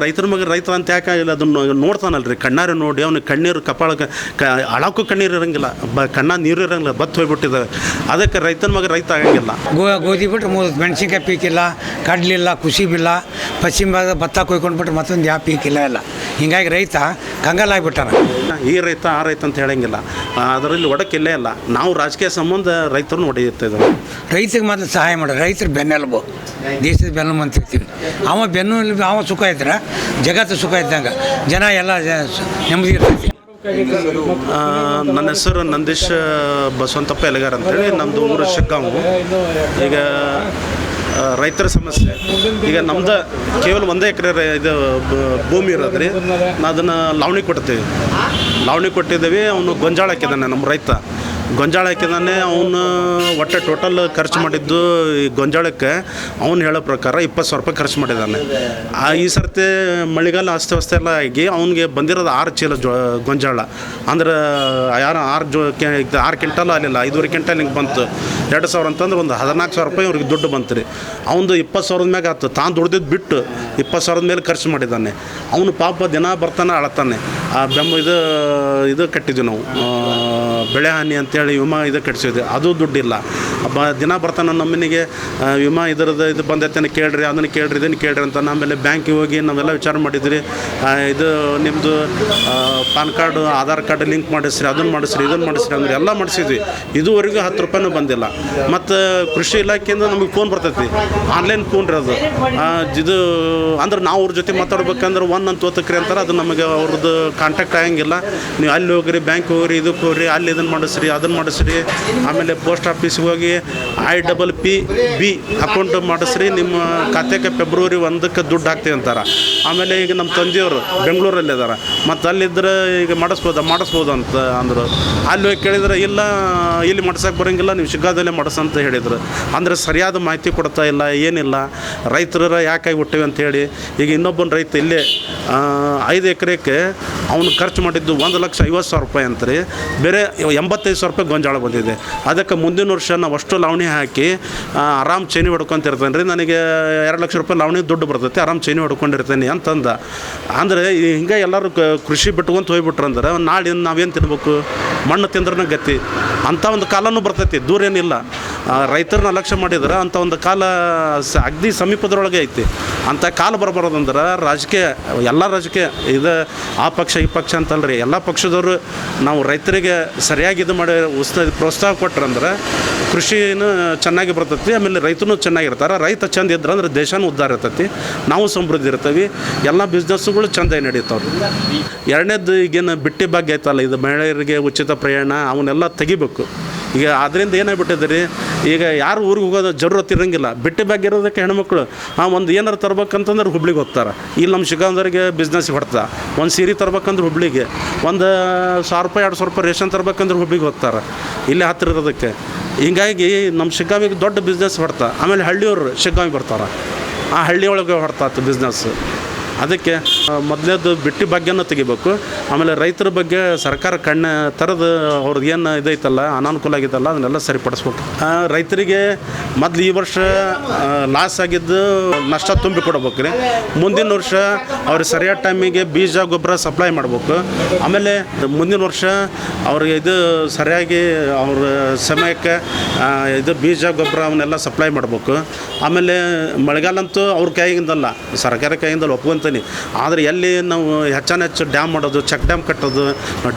ರೈತರ ಮಗ ರೈತ ಅಂತ ಯಾಕೆ ಇಲ್ಲ? ಅದನ್ನು ನೋಡ್ತಾನಲ್ರಿ. ಕಣ್ಣಾರೆ ನೋಡಿ ಅವ್ನ ಕಣ್ಣೀರು ಕಪಾಳ ಕ ಅಳಕ್ಕೂ ಕಣ್ಣೀರು ಇರಂಗಿಲ್ಲ. ಬ ಕಣ್ಣ ನೀರು ಇರಂಗಿಲ್ಲ ಬತ್ತು ಹೋಗ್ಬಿಟ್ಟಿದ್ದಾವೆ ಅದಕ್ಕೆ ರೈತನ ಮಗ ರೈತ ಆಗಂಗಿಲ್ಲ. ಗೋ ಗೋಧಿ ಬಿಟ್ರೆ ಮೂರು ಮೆಣಸಿನ್ಕಾಯಿ ಪೀಕಿಲ್ಲ ಕಡ್ಲಿಲ್ಲ ಕುಸಿಬಿಲ್ಲ ಪಶ್ಚಿಮ ಭಾಗದ ಭತ್ತ ಕೊಯ್ಕೊಂಡು ಬಿಟ್ರೆ ಮತ್ತೊಂದು ಯಾವ ಪೀಕಿಲ್ಲ ಇಲ್ಲ. ಹಿಂಗಾಗಿ ರೈತ ಕಂಗಾಲಾಗ್ಬಿಟ್ಟಾನ ಈ ರೈತ ಆ ರೈತ ಅಂತ ಹೇಳಂಗಿಲ್ಲ. ಅದರಲ್ಲಿ ಒಡಕಿಲ್ಲೇ ಇಲ್ಲ ನಾವು ರಾಜಕೀಯ ಸಂಬಂಧ ರೈತರನ್ನು ಹೊಡೆಯುತ್ತಿದ್ದೇವೆ ರೈತರಿಗೆ ಮಾತ್ರ ಸಹಾಯ ಮಾಡೋದು ರೈತರು ಬೆನ್ನೆಲುಬು. ದೇಶದ ಬೆನ್ನೆಲುಬು ಅಂತ ಹೇಳ್ತೀವಿ. ಅವ ಬೆನ್ನು ಅವ ಸುಖ ಇದ್ರೆ ಜಗತ್ತು ಸುಖ ಇದ್ದಂಗೆ. ಜನ ಎಲ್ಲ ನೆಮ್ಮದಿ ಇರ್ತೈತಿ ನನ್ನ ಹೆಸರು ನಂದೀಶ್ ಬಸವಂತಪ್ಪ ಎಲೆಗಾರ್ ಅಂತೇಳಿ. ನಮ್ಮದು ಊರು ಶಿಗ್ಗಾಂವು. ಈಗ ರೈತರ ಸಮಸ್ಯೆ. ಈಗ ನಮ್ದು ಕೇವಲ ಒಂದೇ ಎಕರೆ ಇದು ಭೂಮಿ ಇರೋದ್ರಿ. ನಾ ಅದನ್ನು ಲಾವಣಿ ಕೊಡ್ತೀವಿ. ಲಾವಣಿ ಕೊಟ್ಟಿದ್ದೀವಿ, ಅವನು ಗೊಂಜಾಳ ಹಾಕಿದ್ದಾನೆ ನಮ್ಮ ರೈತ. ಗೊಂಜಾಳ ಹಾಕಿದಾನೆ ಅವನು ಒಟ್ಟೆ ಟೋಟಲ್ ಖರ್ಚು ಮಾಡಿದ್ದು ಈ ಗೊಂಜಾಳಕ್ಕೆ. ಅವ್ನು ಹೇಳೋ ಪ್ರಕಾರ ಇಪ್ಪತ್ತು ಸಾವಿರ ರೂಪಾಯಿ ಖರ್ಚು ಮಾಡಿದ್ದಾನೆ. ಆ ಈ ಸರ್ತಿ ಮಳೆಗಾಲ ಅಸ್ತವ್ಯಸ್ತ ಎಲ್ಲ ಆಗಿ ಅವನಿಗೆ ಬಂದಿರೋದು ಆರು ಚೀಲ ಜೋ, ಗೊಂಜಾಳ. ಅಂದ್ರೆ ಯಾರು ಆರು ಜೋ ಆರು ಕ್ವಿಂಟಲ್ ಆಗಲಿಲ್ಲ ಐದುವರೆ ಕ್ವಿಂಟಲ್ ಹಿಂಗೆ ಬಂತು. ಎರಡು ಸಾವಿರ ಅಂತಂದ್ರೆ ಒಂದು ಹದಿನಾಲ್ಕು ಸಾವಿರ ರೂಪಾಯಿ ಅವ್ರಿಗೆ ದುಡ್ಡು ಬಂತು ರೀ. ಅವನು ಇಪ್ಪತ್ತು ಸಾವಿರದ ಮ್ಯಾಗ ಆಯ್ತು ತಾನು ದುಡ್ದಿದ್ದು ಬಿಟ್ಟು ಇಪ್ಪತ್ತು ಸಾವಿರದ ಮೇಲೆ ಖರ್ಚು ಮಾಡಿದ್ದಾನೆ. ಅವನು ಪಾಪ ದಿನ ಬರ್ತಾನೆ ಅಳತಾನೆ. ಆ ಬೆಂಬ ಇದು ಇದು ಕಟ್ಟಿದ್ವಿ ನಾವು. ಬೆಳೆಹಾನಿ ಬೆಳೆ ಹಾನಿ ಅಂತೇಳಿ ವಿಮಾ ಇದು ಕಟ್ಸಿದ್ವಿ ಅದು ದುಡ್ಡಿಲ್ಲ. ಬ ದಿನ ಬರ್ತಾನೆ ನಮ್ಮನಿಗೆ ವಿಮಾ ಇದರದ್ದು ಇದು ಬಂದೈತೆ ಕೇಳ್ರಿ, ಅದನ್ನು ಕೇಳ್ರಿ, ಇದನ್ನು ಕೇಳ್ರಿ ಅಂತ ಆಮೇಲೆ ಬ್ಯಾಂಕಿಗೆ ಹೋಗಿ ನಾವೆಲ್ಲ ವಿಚಾರ ಮಾಡಿದ್ರಿ. ಇದು ನಿಮ್ಮದು PAN card, Aadhaar card link ಮಾಡಿಸ್ರಿ, ಅದನ್ನು ಮಾಡಿಸ್ರಿ, ಇದನ್ನು ಮಾಡಿಸ್ರಿ ಅಂದ್ರೆ ಎಲ್ಲ ಮಾಡಿಸಿದ್ವಿ. ಇದುವರೆಗೂ ಹತ್ತು ರೂಪಾಯಿನೂ ಬಂದಿಲ್ಲ. ಮತ್ತು ಕೃಷಿ ಇಲಾಖೆಯಿಂದ ನಮಗೆ ಫೋನ್ ಬರ್ತೈತಿ. ಆನ್ಲೈನ್ ಫೋನ್ ರೀ ಅದು. ಇದು ಅಂದ್ರೆ ನಾವು ಅವ್ರ ಜೊತೆ ಮಾತಾಡ್ಬೇಕಂದ್ರೆ ಒನ್ ಅಂತ ಓದಕ್ರಿ ಅಂತಾರೆ, ಅದು ನಮಗೆ ಅವ್ರದ್ದು ಕಾಂಟ್ಯಾಕ್ಟ್ ಆಗಂಗಿಲ್ಲ. ನೀವು ಅಲ್ಲಿ ಹೋಗ್ರಿ, ಬ್ಯಾಂಕ್ ಹೋಗ್ರಿ ಇದಕ್ಕೆ ಹೋಗ್ರಿ, ಅಲ್ಲಿ ಇದನ್ನು ಮಾಡಿಸ್ರಿ ಅದನ್ನು ಮಾಡಿಸ್ರಿ. ಆಮೇಲೆ ಪೋಸ್ಟ್ ಆಫೀಸ್ಗೆ ಹೋಗಿ I double P B account ಮಾಡಿಸ್ರಿ. ನಿಮ್ಮ ಖಾತೆಗೆ ಫೆಬ್ರವರಿ ಒಂದಕ್ಕೆ ದುಡ್ಡು ಹಾಕ್ತೀವಿ ಅಂತಾರೆ. ಆಮೇಲೆ ಈಗ ನಮ್ಮ ತಂದೆಯವರು ಬೆಂಗಳೂರಲ್ಲಿ ಇದ್ದಾರೆ ಮತ್ತು ಅಲ್ಲಿದ್ದರೆ ಈಗ ಮಾಡಿಸ್ಬೋದಾ, ಮಾಡಿಸ್ಬೋದು ಅಂತ ಅಂದರು. ಅಲ್ಲಿ ಹೋಗಿ ಕೇಳಿದ್ರೆ, ಇಲ್ಲ, ಇಲ್ಲಿ ಮಾಡ್ಸಕ್ಕೆ ಬರೋಂಗಿಲ್ಲ, ನೀವು ಶಿಗ್ಗಾದಲ್ಲೇ ಮಾಡಿಸಂತ ಹೇಳಿದರು. ಅಂದರೆ ಸರಿಯಾದ ಮಾಹಿತಿ ಕೊಡ್ತಾ ಇಲ್ಲ, ಏನಿಲ್ಲ. ರೈತರ ಯಾಕಾಗಿ ಹುಟ್ಟಿವಿ ಅಂತೇಳಿ ಈಗ ಇನ್ನೊಬ್ಬನ ರೈತ ಇಲ್ಲೇ ಐದು ಎಕರೆಗೆ ಅವನು ಖರ್ಚು ಮಾಡಿದ್ದು ಒಂದು ಲಕ್ಷ ಐವತ್ತು ಸಾವಿರ ರೂಪಾಯಿ ಅಂತ್ರಿ. ಬೇರೆ ಎಂಬತ್ತೈದು ಸಾವಿರ ರೂಪಾಯಿ ಗೊಂಜಾಳ ಬಂದಿದೆ. ಅದಕ್ಕೆ ಮುಂದಿನ ವರ್ಷ ನಾವು ಅಷ್ಟು ಲಾವಣಿ ಹಾಕಿ ಆರಾಮ್ ಚೈನಿ ಹೊಡ್ಕೊಂತಿರ್ತೇನೆ ರೀ. ನನಗೆ ಎರಡು ಲಕ್ಷ ರೂಪಾಯಿ ಲಾವಣಿ ದುಡ್ಡು ಬರ್ತೈತಿ, ಆರಾಮ್ ಚೈನಿ ಹೊಡ್ಕೊಂಡಿರ್ತೇನೆ ಅಂತಂದ. ಅಂದರೆ ಹಿಂಗೆ ಎಲ್ಲರೂ ಕೃಷಿ ಬಿಟ್ಕೊಂತ ಹೋಗ್ಬಿಟ್ರು ಅಂದ್ರೆ ನಾಳೆ ನಾವೇನು ತಿನ್ಬೇಕು? ಮಣ್ಣು ತಿಂದ್ರೆ ಗತಿ. ಅಂಥ ಒಂದು ಕಾಲನೂ ಬರ್ತೈತಿ, ದೂರ ಏನಿಲ್ಲ. ರೈತರನ್ನ ಅಲಕ್ಷ್ಯ ಮಾಡಿದ್ರೆ ಅಂಥ ಒಂದು ಕಾಲ ಸ ಅಗ್ದಿ ಸಮೀಪದೊಳಗೆ ಐತಿ. ಅಂಥ ಕಾಲ ಬರಬಾರ್ದಂದ್ರೆ ರಾಜಕೀಯ, ಎಲ್ಲ ರಾಜಕೀಯ, ಇದು ಆ ಪಕ್ಷ ಈ ಪಕ್ಷ ಅಂತಲ್ರಿ. ಎಲ್ಲ ಪಕ್ಷದವರು ನಾವು ರೈತರಿಗೆ ಸರಿಯಾಗಿ ಇದು ಮಾಡಿ ಉತ್ಸಾಹ ಪ್ರೋತ್ಸಾಹ ಕೊಟ್ರಂದ್ರೆ ಕೃಷಿನೂ ಚೆನ್ನಾಗಿ ಬರ್ತೈತಿ, ಆಮೇಲೆ ರೈತನೂ ಚೆನ್ನಾಗಿರ್ತಾರೆ. ರೈತ ಚಂದ ಇದ್ರೆ ಅಂದ್ರೆ ದೇಶನೂ ಉದ್ಧಾರ ಇರ್ತೈತಿ. ನಾವು ಸಮೃದ್ಧಿ ಇರ್ತೀವಿ. ಎಲ್ಲ ಬಿಸ್ನೆಸ್ಗಳು ಚಂದ ನಡೀತಾವ್ರಿ. ಎರಡನೇದು ಈಗೇನು ಬಿಟ್ಟಿ ಭಾಗ್ಯ ಐತಲ್ಲ, ಇದು ಮಹಿಳೆಯರಿಗೆ ಉಚಿತ ಪ್ರಯಾಣ, ಅವನ್ನೆಲ್ಲ ತೆಗಿಬೇಕು. ಈಗ ಅದರಿಂದ ಏನಾಗ್ಬಿಟ್ಟಿದೆ ರೀ? ಈಗ ಯಾರು ಊರಿಗೆ ಹೋಗೋದು ಜರೂರತ್ ಇರೋಂಗಿಲ್ಲ ಬಿಟ್ಟಿ ಬ್ಯಾಗ್ ಇರೋದಕ್ಕೆ ಹೆಣ್ಮಕ್ಳು. ಆ ಒಂದು ಏನಾರು ತರ್ಬೇಕಂತಂದ್ರೆ ಹುಬ್ಳಿಗೆ ಹೋಗ್ತಾರೆ. ಇಲ್ಲಿ ನಮ್ಮ ಶಿಗಾಂದರಿಗೆ ಬಿಸ್ನೆಸ್ ಹೊಡ್ತಾ. ಒಂದು ಸೀರೆ ತರ್ಬೇಕಂದ್ರೆ ಹುಬ್ಳಿಗೆ. ಒಂದು ಸಾವಿರ ರೂಪಾಯಿ, ಎರಡು ಸಾವಿರ ರೂಪಾಯಿ ರೇಷನ್ ತರ್ಬೇಕಂದ್ರೆ ಹುಬ್ಳಿಗೆ ಹೋಗ್ತಾರೆ. ಇಲ್ಲೇ ಹತ್ತಿರ ಇರೋದಕ್ಕೆ. ಹೀಗಾಗಿ ನಮ್ಮ ಶಿಗ್ಗಾವಿಗೆ ದೊಡ್ಡ ಬಿಸ್ನೆಸ್ ಹೊಡ್ತಾ. ಆಮೇಲೆ ಹಳ್ಳಿಯವರು ಶಿಗ್ಗಾವಿಗೆ ಬರ್ತಾರೆ. ಆ ಹಳ್ಳಿ ಒಳಗೆ ಹೊಡ್ತಾತು ಬಿಸ್ನೆಸ್ ಅದಕ್ಕೆ ಮೊದಲೇದು ಬಿಟ್ಟಿ ಭಾಗ್ಯನ ತೆಗಿಬೇಕು. ಆಮೇಲೆ ರೈತರ ಬಗ್ಗೆ ಸರ್ಕಾರ ಕಣ್ಣ ಥರದ ಅವ್ರದ್ದು ಏನು ಇದೈತಲ್ಲ, ಅನಾನುಕೂಲ ಆಗಿದಲ್ಲ ಅದನ್ನೆಲ್ಲ ಸರಿಪಡಿಸ್ಬೇಕು. ರೈತರಿಗೆ ಮೊದಲು ಈ ವರ್ಷ ಲಾಸ್ ಆಗಿದ್ದು ನಷ್ಟ ತುಂಬಿ ಕೊಡ್ಬೇಕು ರೀ ಮುಂದಿನ ವರ್ಷ ಅವ್ರಿಗೆ ಸರಿಯಾದ ಟೈಮಿಗೆ ಬೀಜ, ಗೊಬ್ಬರ ಸಪ್ಲೈ ಮಾಡಬೇಕು. ಆಮೇಲೆ ಮುಂದಿನ ವರ್ಷ ಅವ್ರಿಗೆ ಇದು ಸರಿಯಾಗಿ ಅವ್ರ ಸಮಯಕ್ಕೆ ಇದು ಬೀಜ, ಗೊಬ್ಬರ ಅವನ್ನೆಲ್ಲ ಸಪ್ಲೈ ಮಾಡಬೇಕು. ಆಮೇಲೆ ಮಳೆಗಾಲಂತೂ ಅವ್ರ ಕೈಯಿಂದಲ್ಲ ಸರ್ಕಾರ ಕೈಯಿಂದಲ್ಲ ಒಪ್ಕೊಂತೀನಿ ಆದರೆ ಎಲ್ಲಿ ನಾವು ಹೆಚ್ಚಾನ ಹೆಚ್ಚು ಡ್ಯಾಮ್ ಮಾಡೋದು, ಚೆಕ್ ಡ್ಯಾಮ್ ಕಟ್ಟೋದು,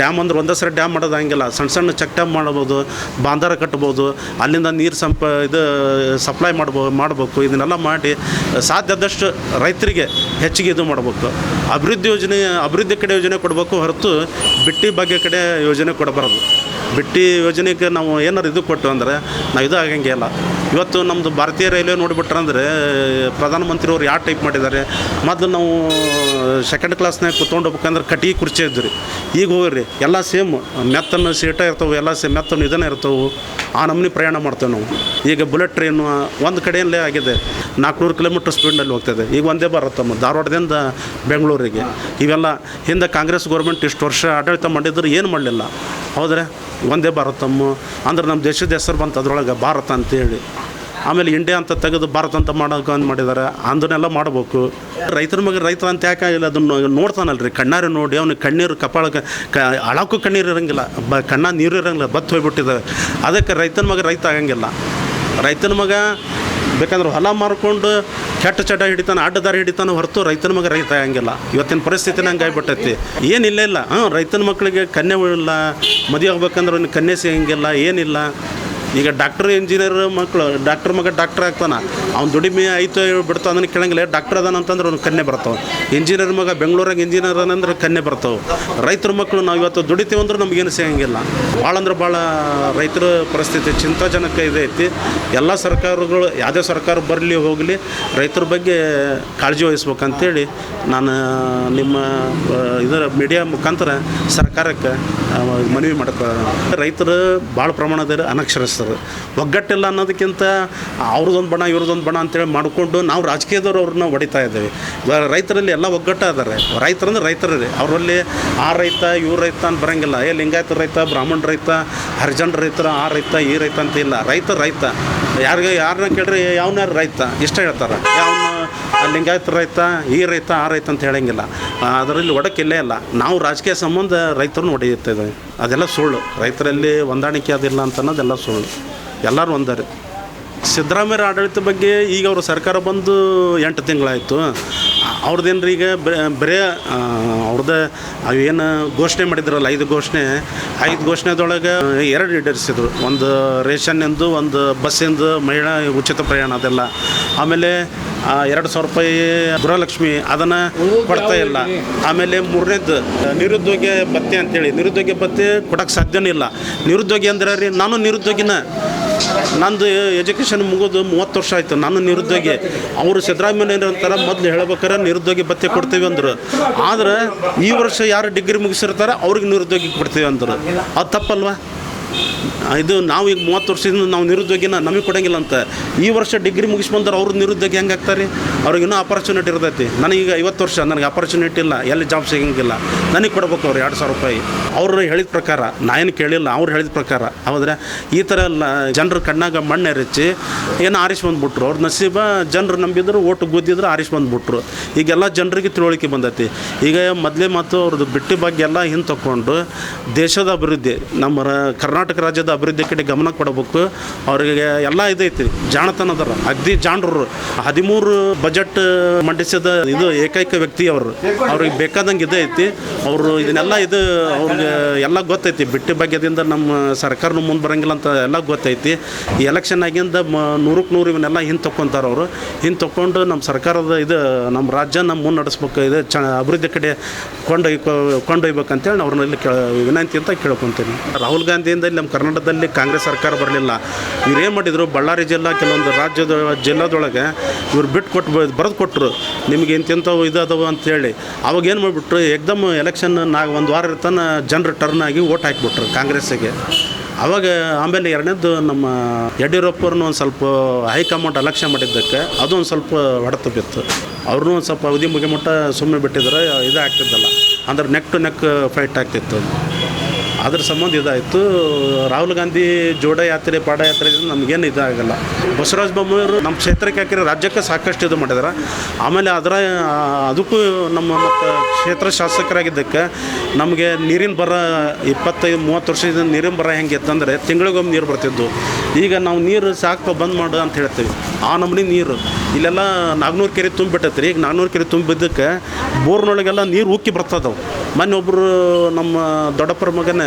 ಡ್ಯಾಮ್ ಅಂದ್ರೆ ಒಂದೇ ಸರಿ ಡ್ಯಾಮ್ ಮಾಡೋದು ಹಂಗಿಲ್ಲ. ಸಣ್ಣ ಸಣ್ಣ ಚೆಕ್ ಡ್ಯಾಮ್ ಮಾಡ್ಬೋದು ಬಾಂಧಾರ ಕಟ್ಬೋದು, ಅಲ್ಲಿಂದ ನೀರು ಸಂಪ ಇದು ಸಪ್ಲೈ ಮಾಡ್ಬೋ, ಮಾಡಬೇಕು. ಇದನ್ನೆಲ್ಲ ಮಾಡಿ ಸಾಧ್ಯದಷ್ಟು ರೈತರಿಗೆ ಹೆಚ್ಚಿಗೆ ಇದು ಮಾಡಬೇಕು. ಅಭಿವೃದ್ಧಿ ಯೋಜನೆ, ಅಭಿವೃದ್ಧಿ ಕಡೆ ಯೋಜನೆ ಕೊಡಬೇಕು ಹೊರತು ಬಿಟ್ಟಿ ಬಗ್ಗೆ ಕಡೆ ಯೋಜನೆ ಕೊಡಬಾರದು. ಬಿಟ್ಟಿ ಯೋಜನೆಗೆ ನಾವು ಏನಾರು ಇದು ಕೊಟ್ಟು ಅಂದರೆ ನಾವು ಇದು ಆಗಂಗೆ ಇಲ್ಲ. ಇವತ್ತು ನಮ್ಮದು ಭಾರತೀಯ ರೈಲ್ವೆ ನೋಡಿಬಿಟ್ರಂದ್ರೆ, ಪ್ರಧಾನಮಂತ್ರಿಯವರು ಯಾವ ಟೈಪ್ ಮಾಡಿದ್ದಾರೆ? ಮೊದಲು ನಾವು ಸೆಕೆಂಡ್ ಕ್ಲಾಸ್ನಾಗ ಕುತ್ಕೊಂಡು ಹೋಗ್ಬೇಕಂದ್ರೆ ಕಟ್ಟಿಗೆ ಕುರ್ಚಿ ಇದ್ರಿ. ಈಗ ಹೋಗ್ರಿ, ಎಲ್ಲ ಸೇಮ್ ಮೆತ್ತನ್ನು ಸೀಟ ಇರ್ತವೆ, ಎಲ್ಲ ಸೇಮ್ ಮೆತ್ತನ್ನು ಇದನ್ನೇ ಇರ್ತವೆ. ಆ ನಮೂನಿ ಪ್ರಯಾಣ ಮಾಡ್ತೇವೆ ನಾವು. ಈಗ ಬುಲೆಟ್ ಟ್ರೈನು ಒಂದು ಕಡೆಯಲ್ಲೇ ಆಗಿದೆ. ನಾಲ್ಕುನೂರು ಕಿಲೋಮೀಟ್ರ್ ಸ್ಪೀಡ್ನಲ್ಲಿ ಹೋಗ್ತದೆ. ಈಗ ಒಂದೇ ಬರುತ್ತಮ್ಮ ಧಾರವಾಡದಿಂದ ಬೆಂಗಳೂರಿಗೆ. ಇವೆಲ್ಲ ಹಿಂದೆ ಕಾಂಗ್ರೆಸ್ ಗೌರ್ಮೆಂಟ್ ಇಷ್ಟು ವರ್ಷ ಆಡಳಿತ ಮಾಡಿದ್ರು ಏನು ಮಾಡಲಿಲ್ಲ. ಹೌದ್ರೆ? ಒಂದೇ ಭಾರತಮ್ಮ ಅಂದ್ರೆ ನಮ್ಮ ದೇಶದ ಹೆಸರು ಬಂತು ಅದ್ರೊಳಗೆ ಭಾರತ ಅಂತೇಳಿ. ಆಮೇಲೆ ಇಂಡಿಯಾ ಅಂತ ತೆಗೆದು ಭಾರತ ಅಂತ ಮಾಡೋಕೆ ಅಂತ ಮಾಡಿದ್ದಾರೆ ಅದನ್ನೆಲ್ಲ ಮಾಡಬೇಕು. ರೈತರ ಮಗ ರೈತ ಅಂತ ಯಾಕೆ ಇಲ್ಲ ಅದನ್ನು ನೋಡ್ತಾನಲ್ರಿ. ಕಣ್ಣಾರೆ ನೋಡಿ, ಅವ್ನಿಗೆ ಕಣ್ಣೀರು ಕಪಾಳಕ್ಕೆ ಕ ಅಳಕ್ಕೂ ಕಣ್ಣೀರು ಇರಂಗಿಲ್ಲ. ಬ ಕಣ್ಣ ನೀರು ಇರಂಗಿಲ್ಲ. ಬತ್ತು ಹೋಗ್ಬಿಟ್ಟಿದ್ದಾವೆ ಅದಕ್ಕೆ ರೈತನ ಮಗ ರೈತ ಆಗಂಗಿಲ್ಲ. ರೈತನ ಮಗ ಬೇಕಂದ್ರೆ ಹೊಲ ಮಾರ್ಕೊಂಡು ಕೆಟ್ಟ ಚಟ ಹಿಡಿತಾನೆ, ಅಡ್ಡದಾರಿ ಹಿಡಿತಾನೆ ಹೊರತು ರೈತನ ಮಗ ರೈತ ಆಗಂಗಿಲ್ಲ ಇವತ್ತಿನ ಪರಿಸ್ಥಿತಿ ನಂಗೆ ಆಗ್ಬಿಟ್ಟೈತಿ. ಏನಿಲ್ಲ ಇಲ್ಲ ಹಾಂ ರೈತನ ಮಕ್ಕಳಿಗೆ ಕನ್ಯೆ ಇಲ್ಲ, ಮದುವೆ ಆಗ್ಬೇಕಂದ್ರೆ ಅವ್ನಿಗೆ ಕನ್ಯೆ ಸಿಗಂಗಿಲ್ಲ, ಏನಿಲ್ಲ. ಈಗ ಡಾಕ್ಟರ್ ಇಂಜಿನಿಯರ್ ಮಕ್ಕಳು ಡಾಕ್ಟರ್ ಮಗ ಡಾಕ್ಟರ್ ಆಗ್ತಾನೆ, ಅವ್ನು ದುಡಿಮೆ ಆಯ್ತು ಬಿಡ್ತಾವ ಅದನ್ನು ಕೇಳಂಗಿಲ್ಲ ಡಾಕ್ಟರ್ ಅದಾನ ಅಂತಂದ್ರೆ ಅವ್ನು ಕನ್ನೆ ಬರ್ತಾವೆ. ಇಂಜಿನಿಯರ್ ಮಗ ಬೆಂಗಳೂರಾಗ ಇಂಜಿನಿಯರ್ ಅಂದ್ರೆ ಕನ್ನೆ ಬರ್ತಾವೆ. ರೈತರ ಮಕ್ಕಳು ನಾವು ಇವತ್ತು ದುಡಿತೀವಿ ಅಂದ್ರೆ ನಮ್ಗೇನು ಸಿಗಂಗಿಲ್ಲ. ಭಾಳ ಅಂದ್ರೆ ಭಾಳ ರೈತರ ಪರಿಸ್ಥಿತಿ ಚಿಂತಾಜನಕ ಇದೆ ಎಲ್ಲ ಸರ್ಕಾರಗಳು, ಯಾವುದೇ ಸರ್ಕಾರ ಬರಲಿ ಹೋಗಲಿ, ರೈತರ ಬಗ್ಗೆ ಕಾಳಜಿ ವಹಿಸ್ಬೇಕಂತೇಳಿ ನಾನು ನಿಮ್ಮ ಇದರ ಮೀಡಿಯಾ ಮುಖಾಂತರ ಸರ್ಕಾರಕ್ಕೆ ಮನವಿ ಮಾಡ್ಕೊಳ್ಳೋಣ ರೈತರು ಭಾಳ ಪ್ರಮಾಣದಲ್ಲಿ ಒಗ್ಗಟ್ಟಿಲ್ಲ ಅನ್ನೋದಕ್ಕಿಂತ ಅವ್ರದ್ದೊಂದು ಬಣ, ಇವ್ರದ್ದೊಂದು ಬಣ ಅಂತೇಳಿ ಮಾಡಿಕೊಂಡು ನಾವು ರಾಜಕೀಯದವ್ರು ಅವ್ರನ್ನ ಹೊಡಿತಾ ಇದ್ದೇವೆ. ರೈತರಲ್ಲಿ ಎಲ್ಲ ಒಗ್ಗಟ್ಟು ಇದ್ದಾರೆ ರೈತರಂದ್ರೆ ರೈತರಲ್ಲಿ. ಅವರಲ್ಲಿ ಆ ರೈತ, ಇವ್ರ ರೈತ ಅಂತ ಬರಂಗಿಲ್ಲ. ಏ, ಲಿಂಗಾಯತ ರೈತ, ಬ್ರಾಹ್ಮಣ ರೈತ ಹರಿಜನ ರೈತರ ಆ ರೈತ, ಈ ರೈತ ಅಂತ ಇಲ್ಲ. ರೈತ ರೈತ. ಯಾರಿಗೆ, ಯಾರನ್ನ ಕೇಳ್ರಿ ಯಾವನ ರೈತ? ಇಷ್ಟ ಹೇಳ್ತಾರೆ. ಯಾವನ ಲಿಂಗಾಯತ ರೈತ, ಈ ರೈತ, ಆ ರೈತ ಅಂತ ಹೇಳಂಗಿಲ್ಲ. ಅದರಲ್ಲಿ ಒಡಕಿಲ್ಲೇ ಇಲ್ಲ ನಾವು ರಾಜಕೀಯ ಸಂಬಂಧ ರೈತರನ್ನು ಹೊಡೆಯುತ್ತಿದ್ದೇವೆ ಅದೆಲ್ಲ ಸುಳ್ಳು. ರೈತರಲ್ಲಿ ಹೊಂದಾಣಿಕೆ ಅದಿಲ್ಲ ಅಂತ ಅನ್ನೋದೆಲ್ಲ ಸುಳ್ಳು. ಎಲ್ಲರೂ ಒಂದರು. ಸಿದ್ದರಾಮಯ್ಯರ ಆಡಳಿತ ಬಗ್ಗೆ ಈಗ ಅವರು ಸರ್ಕಾರ ಬಂದು ಎಂಟು ತಿಂಗಳಾಯಿತು. ಅವ್ರದ್ದೇನ್ರಿ ಈಗ ಬರೇ ಅವ್ರದ್ದು ಅವೇನು ಘೋಷಣೆ ಮಾಡಿದ್ರಲ್ಲ, ಐದು ಘೋಷಣೆ. ಐದು ಘೋಷಣೆದೊಳಗೆ ಎರಡು ಈಡೇರಿಸಿದ್ರು. ಒಂದು ರೇಷನ್ನಿಂದು, ಒಂದು ಬಸ್ಸಿಂದು ಮಹಿಳಾ ಉಚಿತ ಪ್ರಯಾಣ ಅದೆಲ್ಲ. ಆಮೇಲೆ ಎರಡು ಸಾವಿರ ರೂಪಾಯಿ ಗೃಹಲಕ್ಷ್ಮಿ ಅದನ್ನು ಕೊಡ್ತಾ ಇಲ್ಲ. ಆಮೇಲೆ ಮೂರನೇದು, ನಿರುದ್ಯೋಗಿ ಭತ್ಯೆ ಅಂತೇಳಿ. ನಿರುದ್ಯೋಗಿ ಭತ್ಯೆ ಕೊಡೋಕ್ಕೆ ಸಾಧ್ಯನೇ ಇಲ್ಲ. ನಿರುದ್ಯೋಗಿ ಅಂದ್ರೆ ರೀ, ನಾನು ನಿರುದ್ಯೋಗಿನ. ನಂದು ಎಜುಕೇಷನ್ ಮುಗಿದು ಮೂವತ್ತು ವರ್ಷ ಆಯಿತು. ನಾನು ನಿರುದ್ಯೋಗಿ. ಅವರು ಸಿದ್ದರಾಮಯ್ಯ ಅಂತಾರೆ, ಮೊದಲು ಹೇಳ್ಬೇಕಾರೆ ನಿರುದ್ಯೋಗಿ ಭತ್ಯೆ ಕೊಡ್ತೀವಿ ಅಂದರು. ಆದ್ರೆ ಈ ವರ್ಷ ಯಾರು ಡಿಗ್ರಿ ಮುಗಿಸಿರ್ತಾರೆ ಅವ್ರಿಗೆ ನಿರುದ್ಯೋಗಿ ಕೊಡ್ತೀವಿ ಅಂದರು. ಅದು ತಪ್ಪಲ್ವಾ? ಇದು ನಾವು ಈಗ ಮೂವತ್ತು ವರ್ಷದಿಂದ ನಾವು ನಿರುದ್ಯೋಗಿನ ನಮಗೆ ಕೊಡಂಗಿಲ್ಲ ಅಂತ. ಈ ವರ್ಷ ಡಿಗ್ರಿ ಮುಗಿಸಿ ಬಂದ್ರೆ ಅವ್ರು ನಿರುದ್ಯೋಗಿ ಹೆಂಗೆ ಆಗ್ತಾರೆ? ಅವ್ರಿಗೆ ಇನ್ನೂ ಆಪರ್ಚುನಿಟಿ ಇರ್ತೈತಿ. ನನಗೀಗ ಐವತ್ತು ವರ್ಷ, ನನಗೆ ಆಪರ್ಚುನಿಟಿ ಇಲ್ಲ ಎಲ್ಲಿ ಜಾಬ್ ಸಿಗಂಗಿಲ್ಲ. ನನಗೆ ಕೊಡ್ಬೇಕು ಅವ್ರು ಎರಡು ಸಾವಿರ ರೂಪಾಯಿ. ಅವರು ಹೇಳಿದ ಪ್ರಕಾರ, ನಾ ಏನು ಕೇಳಿಲ್ಲ, ಅವ್ರು ಹೇಳಿದ ಪ್ರಕಾರ. ಹೌದ್ರೆ? ಈ ಥರ ಎಲ್ಲ ಜನರು ಕಣ್ಣಾಗ ಮಣ್ಣು ಎರಚಿ ಏನು ಆರಿಸಿ ಬಂದ್ಬಿಟ್ರು. ಅವ್ರ ನಸೀಬ ಜನರು ನಂಬಿದ್ರು, ಓಟು ಗುದ್ದಿದ್ರು, ಆರಿಸಿ ಬಂದ್ಬಿಟ್ರು. ಈಗೆಲ್ಲ ಜನರಿಗೆ ತಿಳುವಳಿಕೆ ಬಂದೈತಿ. ಈಗ ಮೊದಲೇ ಮಾತು, ಅವ್ರದ್ದು ಬಿಟ್ಟಿ ಬಗ್ಗೆ ಎಲ್ಲ ಹಿಂದೆ ತಗೊಂಡು ದೇಶದ ಅಭಿವೃದ್ಧಿ, ನಮ್ಮ ರ- ಕರ್ನಾಟಕ ರಾಜ್ಯದ ಅಭಿವೃದ್ಧಿ ಕಡೆ ಗಮನ ಕೊಡಬೇಕು. ಅವರಿಗೆ ಎಲ್ಲ ಇದೈತಿ. ಜಾಣತನದರ ಅಗ್ದಿ ಜಾಣರು. ಹದಿಮೂರು ಬಜೆಟ್ ಮಂಡಿಸಿದ ಇದು ಏಕೈಕ ವ್ಯಕ್ತಿ ಅವರು. ಅವ್ರಿಗೆ ಬೇಕಾದಂಗೆ ಇದೇ ಐತಿ. ಅವರು ಇದನ್ನೆಲ್ಲ ಇದು ಅವ್ರಿಗೆ ಎಲ್ಲ ಗೊತ್ತೈತಿ. ಬಿಟ್ಟಿ ಭಾಗ್ಯದಿಂದ ನಮ್ಮ ಸರ್ಕಾರನು ಮುಂದೆ ಬರಂಗಿಲ್ಲ ಅಂತ ಎಲ್ಲ ಗೊತ್ತೈತಿ. ಈ ಎಲೆಕ್ಷನ್ ಆಗಿಂದ ಮ ನೂರಕ್ಕೆ ನೂರು ಇವನ್ನೆಲ್ಲ ಹಿಂದೆ ತಕ್ಕೊಂತಾರೆ ಅವರು. ಹಿಂದೆ ತಕ್ಕೊಂಡು ನಮ್ಮ ಸರ್ಕಾರದ ಇದು ನಮ್ಮ ರಾಜ್ಯ ನಮ್ಮ ಮುನ್ನಡೆಸ್ಬೇಕು ನಡೆಸ್ಬೇಕು. ಇದು ಚ ಅಭಿವೃದ್ಧಿ ಕಡೆ ಕೊಂಡೊಯ್ ಕೊಂಡೊಯ್ಬೇಕಂತೇಳಿ ಅವ್ರನ್ನಲ್ಲಿ ಕೇಳ ವಿನಂತಿ ಅಂತ ಕೇಳ್ಕೊತೀನಿ. ರಾಹುಲ್ ಗಾಂಧಿಯಿಂದ ಇಲ್ಲಿ ನಮ್ಮ ಕರ್ನಾಟಕದಲ್ಲಿ ಕಾಂಗ್ರೆಸ್ ಸರ್ಕಾರ ಬರಲಿಲ್ಲ. ಇವ್ರು ಏನು ಮಾಡಿದರು ಬಳ್ಳಾರಿ ಜಿಲ್ಲಾ ಕೆಲವೊಂದು ರಾಜ್ಯದ ಜಿಲ್ಲಾದೊಳಗೆ ಇವ್ರು ಬಿಟ್ಟು ಕೊಟ್ಟು ಬರೆದು ಕೊಟ್ಟರು ನಿಮಗೆ ಇಂತಿಂಥವು ಇದು ಅದಾವು ಅಂತೇಳಿ ಅವಾಗ ಏನು ಮಾಡಿಬಿಟ್ರು, ಎಕ್ದಮ್ ಎಲೆಕ್ಷನ್ ನಾ ಒಂದು ವಾರ ಇರ್ತಾನೆ ಜನರು ಟರ್ನ್ ಆಗಿ ಓಟ್ ಹಾಕಿಬಿಟ್ರು ಕಾಂಗ್ರೆಸ್ಸಿಗೆ. ಅವಾಗ ಆಮೇಲೆ ಎರಡನೇದು ನಮ್ಮ ಯಡಿಯೂರಪ್ಪವ್ರನ್ನ ಒಂದು ಸ್ವಲ್ಪ ಹೈಕಮಾಂಡ್ ಅಲಕ್ಷ್ಯ ಮಾಡಿದ್ದಕ್ಕೆ ಅದು ಒಂದು ಸ್ವಲ್ಪ ಹೊಡೆತ ಬಿತ್ತು. ಅವ್ರನ್ನೂ ಒಂದು ಸ್ವಲ್ಪ ಅವಧಿ ಮುಗಿಮಟ್ಟ ಸುಮ್ಮನೆ ಬಿಟ್ಟಿದ್ರೆ ಇದು ಆಗ್ತಿದ್ದಲ್ಲ ಅಂದ್ರೆ ನೆಕ್ ಟು ನೆಕ್ ಫೈಟ್ ಆಗ್ತಿತ್ತು. ಅದ್ರ ಸಂಬಂಧ ಇದಾಯಿತು. ರಾಹುಲ್ ಗಾಂಧಿ ಜೋಡ ಯಾತ್ರೆ, ಪಾಡ ಯಾತ್ರೆ ನಮಗೇನು ಇದಾಗಲ್ಲ. ಬಸವರಾಜ ಬೊಮ್ಮಾಯಿಯವರು ನಮ್ಮ ಕ್ಷೇತ್ರಕ್ಕೆ ಹಾಕಿರೋ ರಾಜ್ಯಕ್ಕೆ ಸಾಕಷ್ಟು ಇದು ಮಾಡಿದಾರೆ. ಆಮೇಲೆ ಅದರ, ಅದಕ್ಕೂ ನಮ್ಮ ಮತ್ತು ಕ್ಷೇತ್ರ ಶಾಸಕರಾಗಿದ್ದಕ್ಕೆ ನಮಗೆ ನೀರಿನ ಬರ ಇಪ್ಪತ್ತೈದು, ಮೂವತ್ತು ವರ್ಷದಿಂದ ನೀರಿನ ಬರ ಹೆಂಗಿತ್ತಂದರೆ ತಿಂಗಳಿಗೊಮ್ಮೆ ನೀರು ಬರ್ತಿದ್ದು ಈಗ ನಾವು ನೀರು ಸಾಕು ಬಂದ್ ಮಾಡು ಅಂತ ಹೇಳ್ತೀವಿ. ಆ ನಮೂನಿ ನೀರು. ಇಲ್ಲೆಲ್ಲ ನಾಗ್ನೂರು ಕೆರೆ ತುಂಬಿಬಿಟ್ಟೈತೆ ರೀ ಈಗ ನಾಗ್ನೂರು ಕೆರೆ ತುಂಬಿದ್ದಕ್ಕೆ ಬೋರ್ನೊಳಗೆಲ್ಲ ನೀರು ಉಕ್ಕಿ ಬರ್ತದವು ಮೊನ್ನೆ ಒಬ್ಬರು ನಮ್ಮ ದೊಡ್ಡಪ್ಪರ ಮಗನ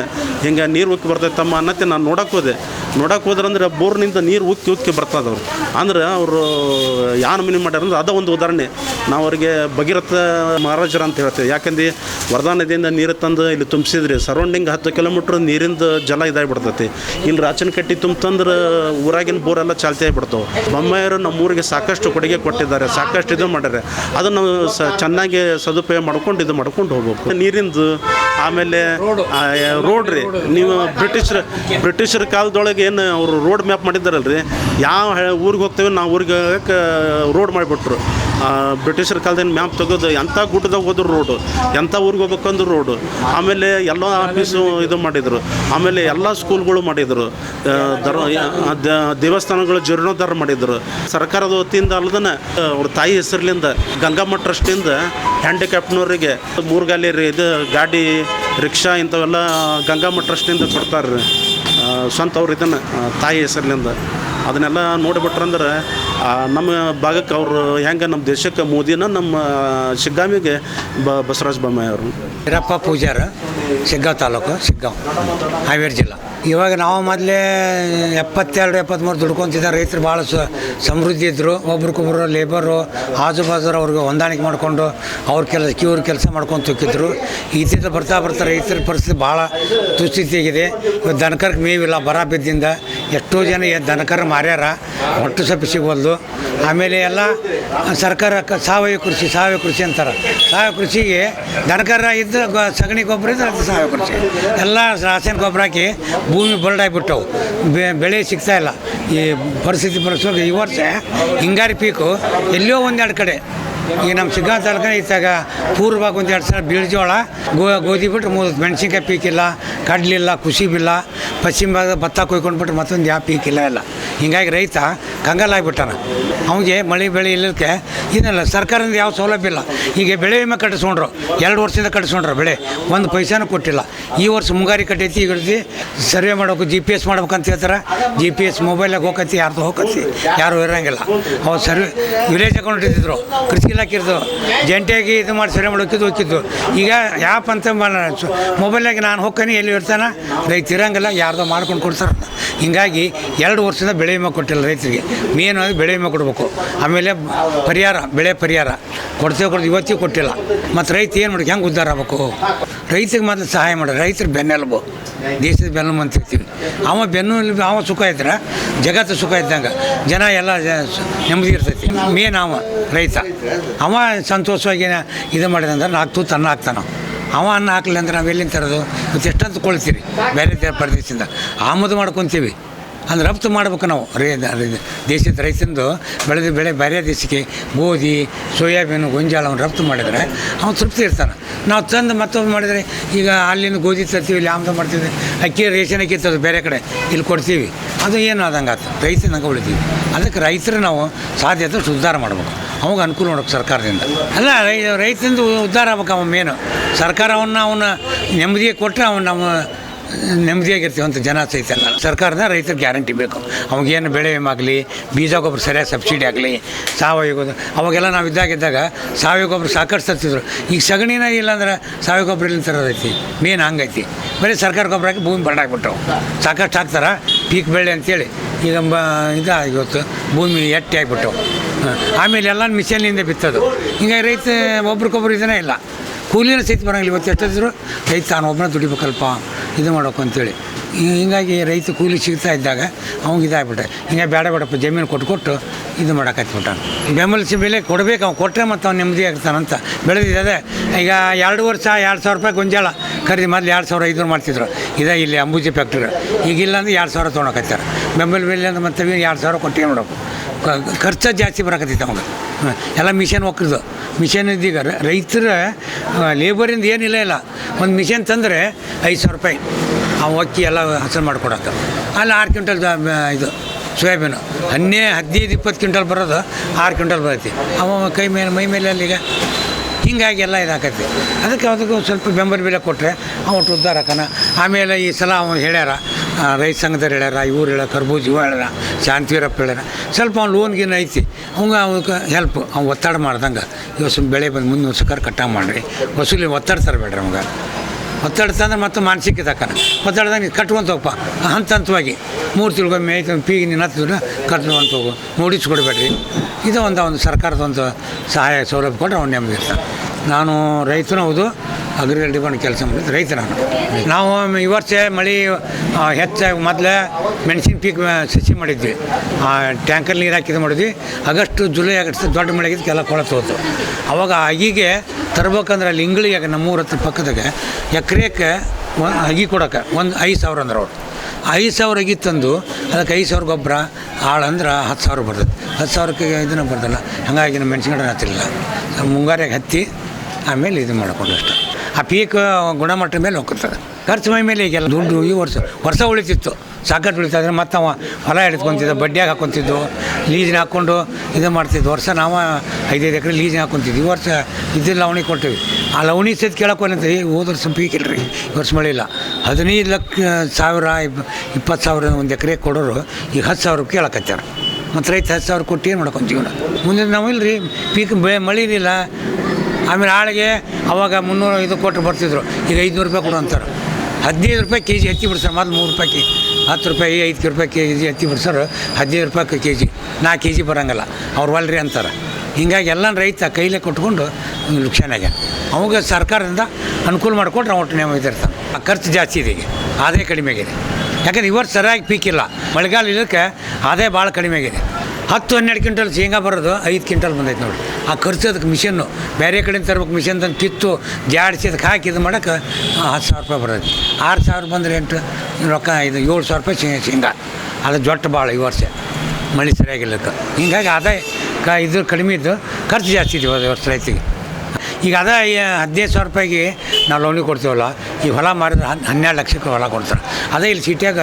ಹಿಂಗೆ ನೀರು ಉಕ್ಕಿ ಬರ್ತೈತೆ ತಮ್ಮ ಅನ್ನತ್ತೆ ನಾನು ನೋಡಕ್ಕೆ ಹೋದೆ. ನೋಡಕ್ಕೆ ಹೋದ್ರಂದ್ರೆ ಬೋರ್ನಿಂದ ನೀರು ಉಕ್ಕಿ ಉಕ್ಕಿ ಬರ್ತದವ್ರು. ಅಂದ್ರೆ ಅವರು ಯಾನ ಮಿನಿ ಮಾಡ್ಯಾರಂದ್ರೆ ಅದ ಒಂದು ಉದಾಹರಣೆ. ನಾವು ಅವರಿಗೆ ಭಗೀರಥ ಮಹಾರಾಜರು ಅಂತ ಹೇಳ್ತೇವೆ. ಯಾಕಂದ್ರೆ ವರದಾ ನದಿಯಿಂದ ನೀರು ತಂದು ಇಲ್ಲಿ ತುಂಬಿಸಿದ್ರಿ ಸರೌಂಡಿಂಗ್ ಹತ್ತು ಕಿಲೋಮೀಟ್ರ್ ನೀರಿಂದ ಜಲ ಇದಾಗಿಬಿಡ್ತೈತಿ. ಇಲ್ಲಿ ರಾಚನ ಕಟ್ಟಿ ತುಂಬ್ತಂದ್ರೆ ಊರಾಗಿನ ಬೋರೆಲ್ಲ ಚಾಲ್ತಿ ಆಗಿಬಿಡ್ತಾವೆ. ಬೊಮ್ಮಾಯರು ನಮ್ಮ ಊರಿಗೆ ಸಾಕಷ್ಟು ಕೊಡುಗೆ ಕೊಟ್ಟಿದ್ದಾರೆ. ಸಾಕಷ್ಟು ಇದು ಮಾಡ್ಯಾರೆ. ಅದನ್ನು ಸ ಚೆನ್ನಾಗಿ ಸದುಪಯೋಗ ಮಾಡ್ಕೊಂಡು ಇದು ಮಾಡ್ಕೊಂಡು ಹೋಗ್ಬೇಕು. ನೀರಿಂದು ಆಮೇಲೆ ರೋಡ್ ರೀ ನೀವು ಬ್ರಿಟಿಷರ್, ಬ್ರಿಟಿಷರ ಕಾಲದೊಳಗೆ ಏನು ಅವರು ರೋಡ್ ಮ್ಯಾಪ್ ಮಾಡಿದ್ದಾರಲ್ರಿ? ಯಾವ ಊರಿಗೆ ಹೋಗ್ತೇವೆ, ನಾವು ಊರಿಗೆ ರೋಡ್ ಮಾಡಿಬಿಟ್ರು. ಬ್ರಿಟಿಷರ ಕಾಲದಿಂದ ಮ್ಯಾಪ್ ತೆಗೆದು ಎಂಥ ಗುಡ್ಡದಾಗ ಹೋದ್ರು ರೋಡು ಎಂಥ ಊರಿಗೆ ಹೋಗ್ಬೇಕಂದ್ರು ರೋಡು ಆಮೇಲೆ ಎಲ್ಲ ಆಫೀಸು ಇದು ಮಾಡಿದರು. ಆಮೇಲೆ ಎಲ್ಲ ಸ್ಕೂಲ್ಗಳು ಮಾಡಿದರು. ಧರ್ಮ ದೇವಸ್ಥಾನಗಳು ಜೀರ್ಣೋದ್ಧಾರ ಮಾಡಿದರು. ಸರ್ಕಾರದ ವತಿಯಿಂದ ಅಲ್ಲದನ ಅವ್ರ ತಾಯಿ ಹೆಸರಿನಿಂದ ಗಂಗಮ್ಮ ಟ್ರಸ್ಟಿಂದ ಹ್ಯಾಂಡಿಕ್ಯಾಪ್ನವರಿಗೆ ಮೂರು ಗಾಲಿ ರೀ, ಇದು ಗಾಡಿ, ರಿಕ್ಷಾ ಇಂಥವೆಲ್ಲ ಗಂಗಮ್ಮ ಟ್ರಸ್ಟಿಂದ ಕೊಡ್ತಾರೆ ಸ್ವಂತ ಅವ್ರು ಇದನ್ನು ತಾಯಿ ಹೆಸರಿನಿಂದ ಅದನ್ನೆಲ್ಲ ನೋಡಿಬಿಟ್ರಂದ್ರೆ ನಮ್ಮ ಭಾಗಕ್ಕೆ ಅವರು ಹೆಂಗೆ ನಮ್ಮ ದೇಶಕ್ಕೆ ಮೋದಿನ ನಮ್ಮ ಶಿಗ್ಗಾಮಿಗೆ ಬ, ಬಸವರಾಜ ಬೊಮ್ಮಾಯಿ ಅವರು. ವೀರಪ್ಪ ಪೂಜಾರ, ಶಿಗ್ಗಾಂವ್ ತಾಲೂಕು, ಶಿಗ್ಗಾಂವ್, ಹಾವೇರಿ ಜಿಲ್ಲಾ. ಇವಾಗ ನಾವು ಮೊದಲೇ ಎಪ್ಪತ್ತೆರಡು ಎಪ್ಪತ್ತ್ಮೂರು ದುಡ್ಕೊತಿದ್ದ ರೈತರು ಭಾಳ ಸಮೃದ್ಧಿ ಇದ್ದರು ಒಬ್ರಿಗೊಬ್ಬರು ಲೇಬರು ಆಜು ಬಾಜು ಅವ್ರಿಗೆ ಹೊಂದಾಣಿಕೆ ಮಾಡಿಕೊಂಡು ಅವ್ರ ಕೆಲಸ ಇವ್ರ ಕೆಲಸ ಮಾಡ್ಕೊಂಡು ತುಕ್ಕಿದ್ರು ಇತ್ತಿತ್ತ ಬರ್ತಾ ಬರ್ತಾ ರೈತರ ಪರಿಸ್ಥಿತಿ ಭಾಳ ದುಸ್ಥಿತಿಯಾಗಿದೆ. ಇವತ್ತು ದನಕರ್ಗೆ ಮೇವಿಲ್ಲ, ಬರ ಬಿದ್ದಿಂದ. ಎಷ್ಟೋ ಜನ ದನಕರ ಮಾರ್ಯಾರ ಒಟ್ಟು ಸಪ್ಪಿ ಸಿಗ್ಬೋದು ಆಮೇಲೆ ಎಲ್ಲ ಸರ್ಕಾರ ಸಾವಯವ ಕೃಷಿ ಸಾವಯವ ಕೃಷಿ ಅಂತಾರೆ. ಸಾವಯವ ಕೃಷಿಗೆ ದನಕರ ಇದ್ದು ಸಗಣಿ ಗೊಬ್ಬರ ಇದ್ರೆ ಅದು ಸಾವಯವ ಕೃಷಿ. ಎಲ್ಲ ರಾಸಾಯನಿಕ ಗೊಬ್ಬರ ಹಾಕಿ ಭೂಮಿ ಬರಡಾಗ್ಬಿಟ್ಟವು ಬೆಳೆ ಸಿಗ್ತಾ ಇಲ್ಲ. ಈ ಪರಿಸ್ಥಿತಿ ಪರಿಸ್ಥಿತಿ ಈ ವರ್ಷ ಹಿಂಗಾರಿ ಪೀಕು ಎಲ್ಲೋ ಒಂದೆರಡು ಕಡೆ. ಈಗ ನಮ್ಮ ಸಿಗ್ಗಾ ತಾಲೂಕಿನ ಇತ್ತಾಗ ಪೂರ್ವವಾಗಿ ಒಂದು ಎರಡು ಸಲ ಬೀಳ್ಜೋಳ, ಗೋ, ಗೋಧಿ ಬಿಟ್ಟರೆ ಮೂರು ಮೆಣಸಿನ್ಕಾಯಿ ಪೀಕಿಲ್ಲ, ಕಡ್ಲಿಲ್ಲ, ಕುಸಿಬಿಲ್ಲ ಪಶ್ಚಿಮ ಭಾಗದ ಭತ್ತ ಕೊಯ್ಕೊಂಡು ಬಿಟ್ರೆ ಮತ್ತೊಂದು ಯಾವ ಪೀಕಿಲ್ಲ ಇಲ್ಲ ಹಿಂಗಾಗಿ ರೈತ ಕಂಗಾಲಾಗ್ಬಿಟ್ಟಾನ ಅವನಿಗೆ ಮಳೆ ಬೆಳೆ ಇಲ್ಲಕ್ಕೆ ಇದಲ್ಲ ಸರ್ಕಾರದಿಂದ ಯಾವ ಸೌಲಭ್ಯ ಇಲ್ಲ. ಈಗ ಬೆಳೆ ವಿಮೆ ಕಟ್ಟಿಸ್ಕೊಂಡ್ರು. ಎರಡು ವರ್ಷದಿಂದ ಕಟ್ಟಿಸ್ಕೊಂಡ್ರು ಬೆಳೆ. ಒಂದು ಪೈಸಾನು ಕೊಟ್ಟಿಲ್ಲ. ಈ ವರ್ಷ ಮುಂಗಾರಿ ಕಟ್ಟೈತಿ ಈಗ ಸರ್ವೆ ಮಾಡಬೇಕು ಜಿ ಪಿ ಎಸ್ ಮಾಡ್ಬೇಕಂತ ಹೇಳ್ತಾರೆ. ಜಿ ಪಿ ಎಸ್ ಮೊಬೈಲಾಗ ಹೋಗತ್ತಿ ಯಾರ್ದು ಹೋಗತ್ತಿ ಯಾರು ಇರೋಂಗಿಲ್ಲ. ಅವ್ರು ಸರ್ವೆ ವಿಲೇಜ್ ಅಕೌಂಟ್ ಇದ್ದಿದ್ರು ಕೃಷಿ ಇಲಾಖೆ ಇರ್ದು ಜಂಟಿಯಾಗಿ ಇದು ಮಾಡಿ ಸರ್ವೆ ಮಾಡೋಕಿದ್ದು ಹೋಗಿದ್ದು ಈಗ ಯಾಪ್ ಅಂತ ಮೊಬೈಲಾಗಿ ನಾನು ಹೋಗ್ತಾನೆ ಎಲ್ಲಿ ಇರ್ತಾನೆ? ರೈತ ಇರೋಂಗಿಲ್ಲ, ಯಾರ್ದೋ ಮಾಡ್ಕೊಂಡು ಕೊಡ್ತಾರೆ ಹಿಂಗಾಗಿ ಎರಡು ವರ್ಷದಿಂದ ಬೆಳೆ ವಿಮೆ ಕೊಟ್ಟಿಲ್ಲ ರೈತರಿಗೆ. ಮೇನ್ ಅದು ಬೆಳೆ ವಿಮೆ ಕೊಡಬೇಕು. ಆಮೇಲೆ ಪರಿಹಾರ, ಬೆಳೆ ಪರಿಹಾರ. ಕೊಡ್ತೇವೆ ಕೊಡ್ತೀವಿ ಇವತ್ತಿಗೆ ಕೊಟ್ಟಿಲ್ಲ. ಮತ್ತು ರೈತ ಏನು ಮಾಡಿ ಹೆಂಗೆ ಉದ್ಧಾರ ಆಗಬೇಕು? ರೈತಿಗೆ ಮಾತ್ರ ಸಹಾಯ ಮಾಡಿ. ರೈತರು ಬೆನ್ನೆಲುಬು. ದೇಶದ ಬೆನ್ನೆಲುಬು ಅಂತ ಹೇಳ್ತೀವಿ. ಅವ ಬೆನ್ನೆಲುಬು, ಅವ ಸುಖ ಇದ್ರೆ ಜಗತ್ತು ಸುಖ ಇದ್ದಂಗೆ ಜನ ಎಲ್ಲ ನೆಮ್ಮದಿ ಇರ್ತೈತಿ. ಮೇನ್ ಅವ, ರೈತ. ಅವ ಸಂತೋಷವಾಗಿ ಇದು ಮಾಡಿದಂದ್ರೆ ನಾಲ್ಕು ತೂತು ಅನ್ನ ಹಾಕ್ತಾನೆ ಅವ. ಅನ್ನ ಹಾಕ್ಲಿಲ್ಲ ಅಂದ್ರೆ ನಾವು ಎಲ್ಲಿಂದ ತರೋದು? ಮತ್ತೆ ಎಷ್ಟಂತ ಕೊಳ್ತೀರಿ? ಬೇರೆ ಪ್ರದೇಶದಿಂದ. ಆಮದು ಮಾಡ್ಕೊತೀವಿ. ಅಂದ್ರೆ ರಫ್ತು ಮಾಡ್ಬೇಕು ನಾವು. ರೇ ದೇಶದ ರೈತಂದು ಬೆಳೆದ ಬೆಳೆ ಬೇರೆ ದೇಶಕ್ಕೆ ಗೋಧಿ, ಸೋಯಾಬೀನು ಗೊಂಜಾಳವನ್ನು ರಫ್ತು ಮಾಡಿದರೆ ಅವ್ನು ತೃಪ್ತಿ ಇರ್ತಾನೆ. ನಾವು ತಂದು ಮತ್ತೊಂದು ಮಾಡಿದರೆ ಈಗ ಅಲ್ಲಿಂದ ಗೋಧಿ ತರ್ತೀವಿ, ಇಲ್ಲಿ ಆಮದು ಮಾಡ್ತೀವಿ, ಅಕ್ಕಿ ರೇಷನ್ ಅಕ್ಕಿ ತರೋದು ಬೇರೆ ಕಡೆ, ಇಲ್ಲಿ ಕೊಡ್ತೀವಿ. ಅದು ಏನು ಆದಂಗೆ ಆತು? ರೈತನಂಗೆ ಉಳಿತೀವಿ. ಅದಕ್ಕೆ ರೈತರು ನಾವು ಸಾಧ್ಯತೆ ಸುಧಾರ ಮಾಡ್ಬೇಕು. ಅವಾಗ ಅನುಕೂಲ ಮಾಡ್ಬೇಕು ಸರ್ಕಾರದಿಂದ. ಅಲ್ಲ, ರೈ, ರೈತಂದು ಉದ್ಧಾರ ಆಗ್ಬೇಕು ಅವ ಮೇನು. ಸರ್ಕಾರ ಅವನ್ನ ಅವನ್ನ ನೆಮ್ಮದಿಗೆ ಕೊಟ್ಟರೆ ಅವನು ನಮ್ಮ ನೆಮ್ಮದಿಯಾಗಿರ್ತೀವಿ ಅಂತ ಜನ ಸಹಿತ ಸರ್ಕಾರದ ರೈತರ ಗ್ಯಾರಂಟಿ ಬೇಕು. ಅವಾಗೇನು ಬೆಳೆ ಆಗಲಿ, ಬೀಜ ಗೊಬ್ಬರ ಸರಿಯಾಗಿ ಸಬ್ಸಿಡಿ ಆಗಲಿ, ಸಾವಯವ ಅವಾಗೆಲ್ಲ ನಾವು ಇದ್ದಾಗಿದ್ದಾಗ ಸಾವಯವ ಗೊಬ್ಬರ ಸಾಕಷ್ಟು ತರ್ತಿದ್ರು ಈಗ ಸಗಣಿನ ಇಲ್ಲಾಂದ್ರೆ ಸಾವಯವ ಗೊಬ್ಬರ ಇಲ್ಲಿ ತರೋದೈತಿ? ಮೇನ್ ಹಂಗೈತಿ. ಬರೀ ಸರ್ಕಾರ ಗೊಬ್ಬರ ಹಾಕಿ ಭೂಮಿ ಬರಡಾಗ್ಬಿಟ್ಟವು ಸಾಕಷ್ಟು ಹಾಕ್ತಾರೆ, ಪೀಕ್ ಬೆಳೆ ಅಂತೇಳಿ. ಈಗ ಇದು ಇವತ್ತು ಭೂಮಿ ಎಟ್ಟಿ ಆಗಿಬಿಟ್ಟವು ಆಮೇಲೆ ಎಲ್ಲ ಮಿಷನ್ನಿಂದ ಬಿತ್ತೋದು. ಹಿಂಗಾಗಿ ರೈತ ಒಬ್ರಿಗೊಬ್ರು ಇದನ್ನೇ ಇಲ್ಲ. ಕೂಲಿನ ಸಹಿತ ಬರೋಂಗಿಲ್ಲ. ಇವತ್ತು ಎಷ್ಟಿದ್ರು ರೈತ, ತಾನು ಒಬ್ಬನ ದುಡಿಬೇಕಲ್ಪ. ಇದು ಮಾಡೋಕು ಅಂತೇಳಿ. ಹೀಗಾಗಿ ರೈತ ಕೂಲಿ ಸಿಗ್ತಾ ಇದ್ದಾಗ ಅವ್ನಿಗೆ ಇದಾಗ್ಬಿಟ್ಟೆ ಹಿಂಗೆ ಬೇಡ ಬೇಡಪ್ಪ, ಜಮೀನು ಕೊಟ್ಟು ಕೊಟ್ಟು ಇದು ಮಾಡೋಕ್ಕಾಯ್ತು ಬೆಂಬಲಿಸಿ ಬೆಲೆ ಕೊಡಬೇಕು, ಅವ್ನು ಕೊಟ್ಟರೆ ಮತ್ತು ಅವ್ನು ನೆಮ್ಮದಿ ಆಗ್ತಾನಂತ ಬೆಳೆದಿದೆ ಈಗ ಎರಡು ವರ್ಷ, ಎರಡು ಸಾವಿರ ರೂಪಾಯಿ ಗೊಂಜಾಳ ಖರೀದಿ ಮೊದಲು ಎರಡು ಸಾವಿರ ಐದುನೂರು ಮಾಡ್ತಿದ್ರು. ಇದೇ ಇಲ್ಲಿ ಅಂಬೂಜಿ ಫ್ಯಾಕ್ಟ್ರಿ ಈಗಿಲ್ಲ ಅಂದ್ರೆ ಎರಡು ಸಾವಿರ ತೊಗೊಳಕತ್ತಾರ. ಬೆಂಬಲ ಬೆಲೆ ಅಂದ್ರೆ ಮತ್ತೆ ಎರಡು ಸಾವಿರ ಕೊಟ್ಟು ಏನು ಮಾಡಬೇಕು ಖರ್ಚು ಜಾಸ್ತಿ ಬರಕತ್ತೈತೆ ಅವಾಗ. ಎಲ್ಲ ಮಿಷನ್ ಒಕ್ಕದು ಮಿಷನ್ ಇದ್ದೀಗ ರೈತರ ಲೇಬರಿಂದ ಏನಿಲ್ಲ ಇಲ್ಲ ಒಂದು ಮಿಷನ್ ತಂದರೆ ಐದು ಸಾವಿರ ರೂಪಾಯಿ. ಆ ಅಕ್ಕಿ ಎಲ್ಲ ಹಸಲು ಮಾಡಿಕೊಡಕ್ಕೆ ಅಲ್ಲಿ ಆರು ಕ್ವಿಂಟಲ್ ಇದು ಸೋಯಾಬೀನು. ಹನ್ನೇ, ಹದಿನೈದು, ಇಪ್ಪತ್ತು ಕ್ವಿಂಟಲ್ ಬರೋದು ಆರು ಕ್ವಿಂಟಲ್ ಬರುತ್ತೆ. ಅವ ಕೈ ಮೇಲೆ, ಮೈ ಮೇಲೆ ಅಲ್ಲಿಗ. ಹಿಂಗಾಗಿ ಎಲ್ಲ ಇದಾಕೈತಿ ಅದಕ್ಕೆ ಅದಕ್ಕೆ ಸ್ವಲ್ಪ ಬೆಂಬಲ ಬೆಲೆ ಕೊಟ್ಟರೆ ಅವಟ್ಟು ಉದ್ದಾರ ಆಮೇಲೆ ಈ ಸಲ ಅವ್ನು ಹೇಳ್ಯಾರ ರೈತ ಸಂಘದವ್ರು ಹೇಳ್ಯಾರ, ಇವ್ರು ಹೇಳ್ಯಾರ, ಕರ್ಬೂಜ್ ಇವ ಹೇಳ್ಯಾರ, ಶಾಂತಿವೀರಪ್ಪ ಹೇಳ್ಯಾರ. ಸ್ವಲ್ಪ ಅವ್ನು ಲೋನ್ ಗೀನ್ ಐತಿ, ಅವಂಗ ಅವಕ್ಕೆ ಹೆಲ್ಪ್ ಅವ್ನು ಒತ್ತಡ ಮಾಡ್ದಂಗೆ. ಸ್ವಲ್ಪ ಬೆಳೆ ಬಂದು ಮುಂದೆ ವರ್ಷಕ್ಕಾರ ಕಟ್ಟಾಗಿ ಮಾಡ್ರಿ. ವಸೂಲಿ ಒತ್ತಡ ತರಬೇಡ್ರಿ ಅವಂಗೆ. ಒತ್ತಡ ತಂದ್ರೆ ಮತ್ತೆ ಮಾನಸಿಕ ತಕ್ಕ ಒತ್ತಾಡ್ದಂಗೆ ಕಟ್ಕೊಂತ ಹೋಗಪ್ಪ ಹಂತ ಹಂತವಾಗಿ ಮೂರು ತಿಳ್ಗೊಮ್ಮೆ ಐತೆ ಪೀಗಿ ನೀನು ಹತ್ತಿದ್ರೆ ಕಟ್ಕೊಂತ ಹೋಗು. ನೋಡಿಸ್ಕೊಡ್ಬೇಡ್ರಿ. ಇದು ಒಂದು ಒಂದು ಸರ್ಕಾರದ ಒಂದು ಸಹಾಯ ಸೌಲಭ್ಯ ಕೊಟ್ಟರೆ ಅವ್ನು ನೆಮ್ಮದಿ ನಾನು ರೈತನು ಹೌದು ಅಗ್ರಿಕಲ್ ಡಿಪಾರ್ಟ್ಮೆಂಟ್ ಕೆಲಸ ಮಾಡಿದ್ದು ರೈತ ನಾನು. ನಾವು ಈ ವರ್ಷ ಮಳೆ ಹೆಚ್ಚಾಗಿ ಮೊದಲೇ ಮೆಣಸಿನ ಪೀಕ್ ಸಸಿ ಮಾಡಿದ್ವಿ. ಆ, ಟ್ಯಾಂಕರ್ ನೀರು ಹಾಕಿದ್ದು ಮಾಡಿದ್ವಿ. ಆಗಸ್ಟ್, ಜುಲೈ, ಆಗಸ್ಟ್ ದೊಡ್ಡ ಮಳೆ ಆಗಿದ್ದಕ್ಕೆ ಎಲ್ಲ ಕೊಳತು ಹೋತು ಅವಾಗ ಅಗಿಗೆ ತರ್ಬೇಕಂದ್ರೆ ಅಲ್ಲಿ ಇಂಗಳಿಗೆ ನಮ್ಮೂರ ಹತ್ರ ಪಕ್ಕದಾಗ ಎಕರೆಕ್ಕೆ ಒಂದು ಅಗಿ ಕೊಡೋಕೆ, ಒಂದು ಐದು ಸಾವಿರ ಅಂದ್ರೆ ಅವ್ರು. ಐದು ಸಾವಿರ ತಂದು ಅದಕ್ಕೆ ಐದು ಸಾವಿರ ಗೊಬ್ಬರ ಆಳು ಅಂದ್ರೆ ಹತ್ತು ಸಾವಿರ ಬರ್ತದೆ. ಹತ್ತು ಸಾವಿರಕ್ಕೆ ಇದನ್ನು ಬರ್ತಲ್ಲ. ಹಾಗಾಗಿ ಗಿಡ ಹತ್ತಿರಲಿಲ್ಲ. ಮುಂಗಾರಿಗೆ ಹತ್ತಿ ಆಮೇಲೆ ಇದು ಮಾಡಿಕೊಂಡು ಅಷ್ಟೆ. ಆ ಪೀಕ್ ಗುಣಮಟ್ಟ ಮೇಲೆ ಹೋಗ್ತದೆ. ಖರ್ಚು ಮೈ ಮೇಲೆ ಈಗೆಲ್ಲ ದುಡ್ಡು ಈ ವರ್ಷ ವರ್ಷ ಉಳಿತಿತ್ತು. ಸಾಕಷ್ಟು ಉಳಿತಾ ಇದ್ರೆ ಮತ್ತೆ ಅವ ಹೊಲ ಹಿಡ್ಕೊಂತಿದ್ದ ಬಡ್ಡಿಯಾಗಿ ಹಾಕ್ಕೊಂತಿದ್ದು ಲೀಜಿನ ಹಾಕ್ಕೊಂಡು ಇದು ಮಾಡ್ತಿದ್ದು ವರ್ಷ ನಾವು ಐದೈದು ಎಕರೆ ಲೀಜಿನ ಹಾಕೊಂತಿದ್ವಿ. ಈ ವರ್ಷ ಇದ್ದಿಲ್ಲ ಲವಣಿ ಕೊಟ್ಟಿವಿ. ಆ ಲವಣಿ ಸಹಿತ ಬಂದಂತೆ ಹೋದ ವರ್ಷ ಪೀಕ್ ಈ ವರ್ಷ ಮಳೆ ಇಲ್ಲ. ಹದಿನೈದು ಲಕ್ಷ, ಸಾವಿರ, ಇಪ್, ಇಪ್ಪತ್ತು ಸಾವಿರ ಒಂದು ಎಕರೆ ಕೊಡೋರು ಈಗ ಹತ್ತು ಸಾವಿರ ಕೇಳಕತ್ಯಾರ. ಮತ್ತು ರೈತ ಹತ್ತು ಸಾವಿರ ಕೊಟ್ಟು ಏನು ಮಾಡ್ಕೊಂತೀವಿ ನಾವು ಮುಂದೆ ನಾವು ಇಲ್ರಿ. ಪೀಕ್ ಬೆ ಮಳೆ ಇರಲಿಲ್ಲ ಆಮೇಲೆ ಆಳಿಗೆ ಅವಾಗ ಮುನ್ನೂರು ಇದು ಕೊಟ್ಟು ಬರ್ತಿದ್ರು. ಈಗ ಐದುನೂರು ರೂಪಾಯಿ ಕೊಡು ಅಂತಾರೆ. ಹದಿನೈದು ರೂಪಾಯಿ ಕೆ ಜಿ ಹತ್ತಿ ಬಿಡ್ತಾರೆ ಮೊದಲು ಮೂರು ರೂಪಾಯಿ ಹತ್ತು ರೂಪಾಯಿ, ಐದು ರೂಪಾಯಿ ಕೆ ಜಿ ಹತ್ತಿ ಬಿಡ್ಸೋರು, ಹದಿನೈದು ರೂಪಾಯಿ ಕೆ ಜಿ ನಾಲ್ಕು ಕೆ ಜಿ ಬರೋಂಗಲ್ಲ, ಅವ್ರು ಒಲ್ರಿ ಅಂತಾರೆ. ಹಿಂಗಾಗಿ ಎಲ್ಲ ರೈತ ಕೈಲೇ ಕೊಟ್ಕೊಂಡು ನುಕ್ಸಾನಾಗ ಅವಾಗ ಸರ್ಕಾರದಿಂದ ಅನುಕೂಲ ಮಾಡಿಕೊಟ್ರೆ ಒಟ್ಟು ನೇಮ ಇದಿರ್ತಾನೆ ಆ ಖರ್ಚು ಜಾಸ್ತಿ ಇದೆ ಈಗ, ಆದಾಯ ಕಡಿಮೆ ಆಗಿದೆ. ಯಾಕಂದ್ರೆ ಇವತ್ತು ಸರಿಯಾಗಿ ಪೀಕ್ ಇಲ್ಲ. ಮಳೆಗಾಲ ಇಲ್ಲಕ್ಕೆ ಅದೇ ಭಾಳ ಕಡಿಮೆ ಆಗಿದೆ. ಹತ್ತು ಹನ್ನೆರಡು ಕ್ವಿಂಟಲ್ ಶೇಂಗಾ ಬರೋದು ಐದು ಕ್ವಿಂಟಲ್ ಬಂದೈತೆ ನೋಡಿ ಆ ಖರ್ಚು ಅದಕ್ಕೆ ಮಿಷನ್ನು. ಬೇರೆ ಕಡೆಯಿಂದ ತರ್ಬೇಕು ಮಿಷನ್ ತಂದು ಕಿತ್ತು, ಜಾಡಿಸಿ ಅದಕ್ಕೆ ಹಾಕಿ ಇದು ಮಾಡೋಕೆ ಹತ್ತು ಸಾವಿರ ರೂಪಾಯಿ ಬರೋದು ಆರು ಸಾವಿರ ಬಂದರೆ ಎಂಟು, ರೊಕ್ಕ ಇದು ಏಳು ಸಾವಿರ ರೂಪಾಯಿ ಶೇಂಗ ಶೇಂಗಾ. ಅದು ಜೊಟ್ಟ ಭಾಳ ಈ ವರ್ಷ. ಮಳೆ ಸರಿಯಾಗಿಲ್ಲಕ್ಕೆ ಹಿಂಗಾಗಿ ಆದಾಯ ಕ ಇದು ಕಡಿಮೆ ಇದ್ದು ಖರ್ಚು ಜಾಸ್ತಿ ಇದೆ ವರ್ಷ ರೈತಿಗೆ ಈಗ ಅದೇ ಹದಿನೈದು ಸಾವಿರ ರೂಪಾಯಿಗೆ ನಾವು ಲೋನಿಗೆ ಕೊಡ್ತೀವಲ್ಲ, ಈ ಹೊಲ ಮಾರಿದ್ರೆ ಹನ್ ಹನ್ನೆರಡು ಲಕ್ಷಕ್ಕೆ ಹೊಲ ಕೊಡ್ತಾರೆ. ಅದೇ ಇಲ್ಲಿ ಸಿಟಿಯಾಗ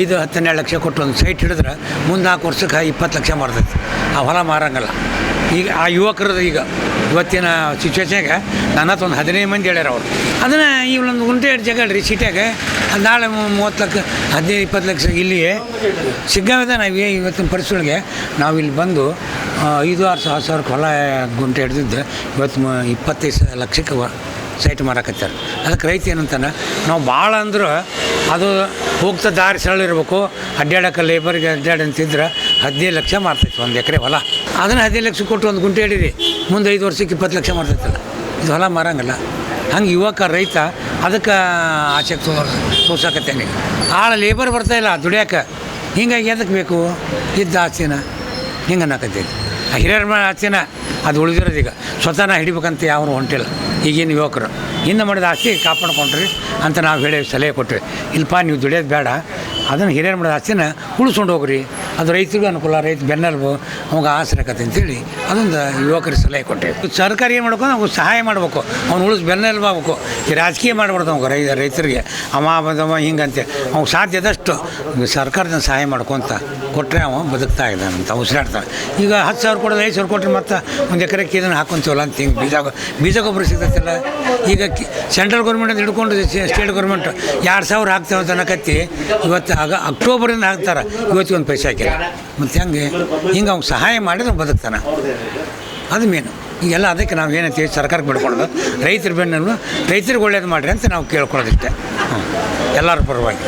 ಐದು ಹತ್ತು ಹನ್ನೆರಡು ಲಕ್ಷ ಕೊಟ್ಟು ಒಂದು ಸೈಟ್ ಹಿಡಿದ್ರೆ ಮುಂದೆ ನಾಲ್ಕು ವರ್ಷಕ್ಕೆ ಇಪ್ಪತ್ತು ಲಕ್ಷ ಮಾರ್ತೈತಿ. ಆ ಹೊಲ ಮಾರಂಗಲ್ಲ. ಈಗ ಆ ಯುವಕರದ್ದು ಈಗ ಇವತ್ತಿನ ಸಿಚುವೇಶನ್ಗೆ ನನ್ನ ಹತ್ರ ಒಂದು ಹದಿನೈದು ಮಂದಿ ಹೇಳ್ಯಾರ ಅವರು. ಅದನ್ನು ಒಂದು ಗುಂಟೆ ಎರಡು ಜಾಗ ರೀ ಸಿಟಿಯಾಗ. ನಾಳೆ ಮೂವತ್ತು ಲಕ್ಷ, ಹದಿನೈದು ಇಪ್ಪತ್ತು ಲಕ್ಷ ಇಲ್ಲಿ ಸಿಗ್ಗಾವಿದೆ ನಾವು ಇವತ್ತಿನ ಪರಿಸ್ಥಿತಿಗೆ ನಾವು ಇಲ್ಲಿ ಬಂದು ಐದು ಆರು ಸಾವಿರ ಸಾವಿರಕ್ಕೆ ಹೊಲ ಗುಂಟೆ ಹಿಡ್ದಿದ್ದು ಇವತ್ತು ಮ, ಇಪ್ಪತ್ತೈದು ಲಕ್ಷಕ್ಕೆ ಸೈಟ್ ಮಾರಾಕತ್ತಾರೆ. ಅದಕ್ಕೆ ರೈತ ಏನಂತಾನೆ, ನಾವು ಭಾಳ ಅಂದ್ರೆ ಅದು ಹೋಗ್ತಾ ದಾರಿ ಸರಳ ಇರಬೇಕು. ಅಡ್ಡಾಡಕ್ಕೆ ಲೇಬರ್ಗೆ ಅಡ್ಡಾಡಿ ಅಂತಿದ್ರೆ ಹದಿನೈದು ಲಕ್ಷ ಮಾರ್ತೈತಿ ಒಂದು ಎಕರೆ ಹೊಲ. ಅದನ್ನು ಹದಿನೈದು ಲಕ್ಷ ಕೊಟ್ಟು ಒಂದು ಗುಂಟೆ ಹಿಡೀರಿ. ಮುಂದೆ ಐದು ವರ್ಷಕ್ಕೆ ಇಪ್ಪತ್ತು ಲಕ್ಷ ಮಾರ್ತೈತಲ್ಲ. ಇದು ಹೊಲ ಮಾರಂಗಲ್ಲ. ಹಂಗೆ ಯುವಕ, ರೈತ ಅದಕ್ಕೆ ಆಸೆ ತೋರ್ ತೋರ್ಸಕತ್ತೇನೆ ಆಳ ಲೇಬರ್ ಬರ್ತಾಯಿಲ್ಲ ದುಡಿಯೋಕೆ. ಹಿಂಗಾಗಿ ಎದಕ್ಕೆ ಬೇಕು? ಇದ್ದ ಆಸ್ತಿನ ಹಿಂಗೆ ಅನ್ನಕತ್ತೈತಿ ಹಿರಿಯರ ಆಸೆನ ಅದು ಉಳಿದಿರೋದು ಈಗ. ಸ್ವತಃ ನಾ ಹಿಡಿಬೇಕಂತ ಯಾವನು ಹೊಂಟಿಲ್ಲ. ಈಗಿನ ಯುವಕರು. ಹಿಂದೆ ಮಾಡಿದ ಆಸ್ತಿ ಕಾಪಾಡ್ಕೊಂಡ್ರಿ ಅಂತ ನಾವು ಹೇಳಿ ಸಲಹೆ ಕೊಟ್ಟಿವಿ ಇಲ್ಲಪ್ಪ ನೀವು ದುಡಿಯೋದು ಬೇಡ. ಅದನ್ನು ಹಿರಿಯರು ಮಾಡಿದ ಆಸ್ತಿನ ಉಳಿಸ್ಕೊಂಡು ಹೋಗ್ರಿ. ಅದು ರೈತರಿಗೂ ಅನುಕೂಲ, ರೈತ ಬೆನ್ನೆಲುಬು, ಅವಾಗ ಆಕತ್ತೆ ಅಂತೇಳಿ ಅದೊಂದು ಯುವಕರಿಗೆ ಸಲಹೆ ಕೊಟ್ಟೆ ಸರ್ಕಾರ ಏನು ಮಾಡ್ಬೇಕು? ನಾವು ಸಹಾಯ ಮಾಡಬೇಕು. ಅವ್ನು ಉಳಿಸ್ ಬೆನ್ನೆಲುಬು ಆಗಬೇಕು. ಈ ರಾಜಕೀಯ ಮಾಡಬಾರ್ದು ಅವ್ಗೆ ರೈ ರೈತರಿಗೆ. ಅವ ಬಂದವ ಹಿಂಗಂತೆ ಅವ್ನು ಸಾಧ್ಯದಷ್ಟು ಸರ್ಕಾರದ ಸಹಾಯ ಮಾಡ್ಕೊಂತ ಕೊಟ್ಟರೆ ಅವ ಬದುಕ್ತಾ ಅಂತ ಉಸಿರಾಡ್ತಾನೆ. ಈಗ ಹತ್ತು ಸಾವಿರ ಕೊಡೋದು, ಐದು ಸಾವಿರ ಕೊಟ್ಟರೆ ಮತ್ತೆ ಒಂದು ಎಕರೆ ಇದನ್ನು ಹಾಕೊಂತೀವಲ್ಲ ಅಂತ ಹಿಂಗೆ ಬೀಜ ಬೀಜ ಗೊಬ್ಬರ ಸಿಗ್ತೈತಲ್ಲ. ಈಗ ಸೆಂಟ್ರಲ್ ಗೌರ್ಮೆಂಟ್ ಹಿಡ್ಕೊಂಡು ಸ್ಟೇಟ್ ಗೌರ್ಮೆಂಟ್ ಎರಡು ಸಾವಿರ ಹಾಕ್ತೇವೆ ಅಂತ ಅನ್ನಕತ್ತಿ ಇವತ್ತು ಆಗ ಅಕ್ಟೋಬರಿಂದ ಹಾಕ್ತಾರೆ ಇವತ್ತಿಗೆ ಒಂದು ಪೈಸೆ ಹಾಕಿಲ್ಲ. ಮತ್ತು ಹೆಂಗೆ? ಹಿಂಗೆ ಅವ್ನು ಸಹಾಯ ಮಾಡಿದ್ರೆ ಬದುಕ್ತಾನೆ. ಅದು ಮೇನು ಈಗೆಲ್ಲ ಅದಕ್ಕೆ ನಾವು ಏನಂತೀವಿ ಸರ್ಕಾರಕ್ಕೆ ಬಿಡ್ಕೊಳ್ಳೋದು ರೈತರ ಬೆನ್ನು, ರೈತರಿಗೆ ಒಳ್ಳೇದು ಮಾಡಿರಿ ಅಂತ ನಾವು ಕೇಳ್ಕೊಳ್ಳೋದಿಷ್ಟೆ. ಹ್ಞೂ ಎಲ್ಲರ ಪರವಾಗಿ.